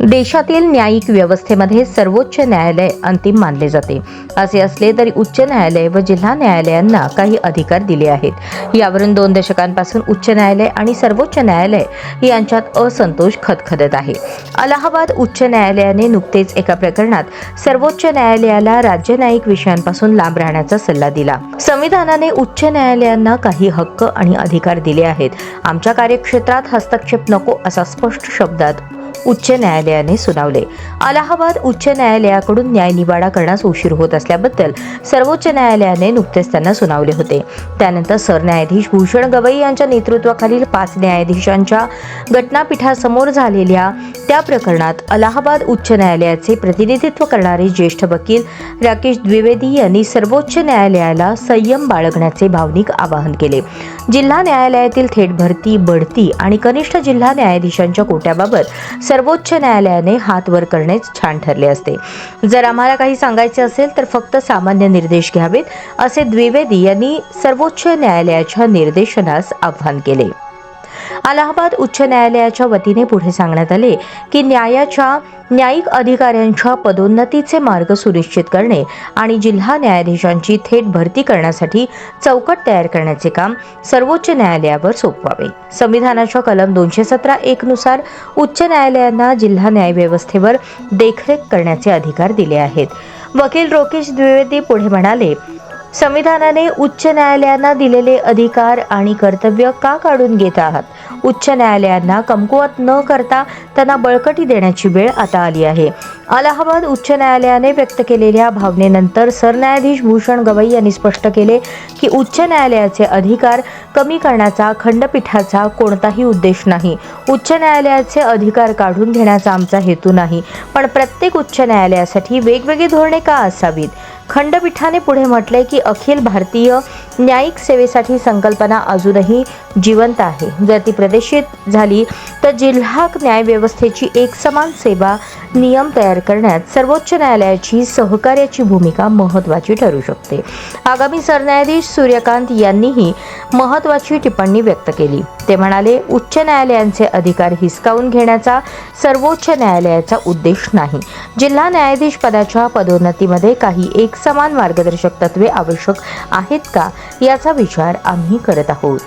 देशातील न्यायिक व्यवस्थेमध्ये सर्वोच्च न्यायालय अंतिम मानले जाते. असे असले तरी उच्च न्यायालय व जिल्हा न्यायालयांना काही अधिकार दिले आहेत. यावरून दोन दशकांपासून उच्च न्यायालय आणि सर्वोच्च न्यायालय यांच्यात असंतोष खदखदत आहे. अलाहाबाद उच्च न्यायालयाने नुकतेच एका प्रकरणात सर्वोच्च न्यायालयाला राज्य न्यायिक विषयांपासून लांब राहण्याचा सल्ला दिला. संविधानाने उच्च न्यायालयांना काही हक्क आणि अधिकार दिले आहेत. आमच्या कार्यक्षेत्रात हस्तक्षेप नको असा स्पष्ट शब्दात उच्च न्यायालयाने सुनावले. अलाहाबाद उच्च न्यायालयाकडून न्यायनिवाडा करण्यास उशीर होत असल्याबद्दल सर्वोच्च न्यायालयाने नुकतेच त्यांना सुनावले होते. त्यानंतर सरन्यायाधीश भूषण गवई यांच्या नेतृत्वाखालील पाच न्यायाधीशांच्या घटनापीठासमोर झालेल्या त्या प्रकरणात अलाहाबाद उच्च न्यायालयाचे प्रतिनिधित्व करणारे ज्येष्ठ वकील राकेश द्विवेदी यांनी सर्वोच्च न्यायालयाला संयम बाळगण्याचे भावनिक आवाहन केले. जिल्हा न्यायालयातील थेट भरती बढती आणि कनिष्ठ जिल्हा न्यायाधीशांच्या कोट्याबाबत सर्वोच्च न्यायालयाने हात वर करणेच छान ठरले असते. जर आम्हाला काही सांगायचे असेल तर फक्त सामान्य निर्देश घ्यावेत असे द्विवेदी यांनी सर्वोच्च न्यायालयाच्या निर्देशनास आव्हान केले. अलाहाबाद उच्च न्यायालयाच्या वतीने पुढे सांगण्यात आले की न्यायाच्या न्यायिक अधिकाऱ्यांच्या पदोन्नतीचे मार्ग सुनिश्चित करणे आणि जिल्हा न्यायाधीशांची थेट भरती करण्यासाठी चौकट तयार करण्याचे काम सर्वोच्च न्यायालयावर सोपवावे. संविधानाच्या कलम दोनशे सतरा एक नुसार उच्च न्यायालयांना जिल्हा न्यायव्यवस्थेवर देखरेख करण्याचे अधिकार दिले आहेत. वकील रोकेश द्विवेदी पुढे म्हणाले संविधानाने उच्च न्यायालयांना दिलेले अधिकार आणि कर्तव्य का काढून घेत आहात? उच्च न्यायालयांना कमकुवत न करता त्यांना बळकटी देण्याची वेळ आता आली आहे. अलाहाबाद उच्च न्यायालयाने व्यक्त केलेल्या भावनेनंतर सरन्यायाधीश भूषण गवई यांनी स्पष्ट केले की उच्च न्यायालयाचे अधिकार कमी करण्याचा खंडपीठाचा कोणताही उद्देश नाही. उच्च न्यायालयाचे अधिकार काढून घेण्याचा आमचा हेतू नाही. पण प्रत्येक उच्च न्यायालयासाठी वेगवेगळी धोरणे का असावीत? खंडपीठाने पुढे म्हटले की अखिल भारतीय न्यायिक सेवेसाठी संकल्पना अजूनही जिवंत आहे. जर ती प्रदेशित झाली तर जिल्हा न्यायव्यवस्थेची एकसमान सेवा नियम तयार करण्यात सर्वोच्च न्यायालयाची सहकार्याची भूमिका महत्त्वाची ठरू शकते. आगामी सरन्यायाधीश सूर्यकांत यांनीही महत्त्वाची टिप्पणी व्यक्त केली. ते म्हणाले उच्च न्यायालयांचे अधिकार हिसकावून घेण्याचा सर्वोच्च न्यायालयाचा उद्देश नाही. जिल्हा न्यायाधीश पदाच्या पदोन्नतीमध्ये काही एकसमान मार्गदर्शक तत्वे आवश्यक आहेत का याचा विचार आम्ही करत आहोत.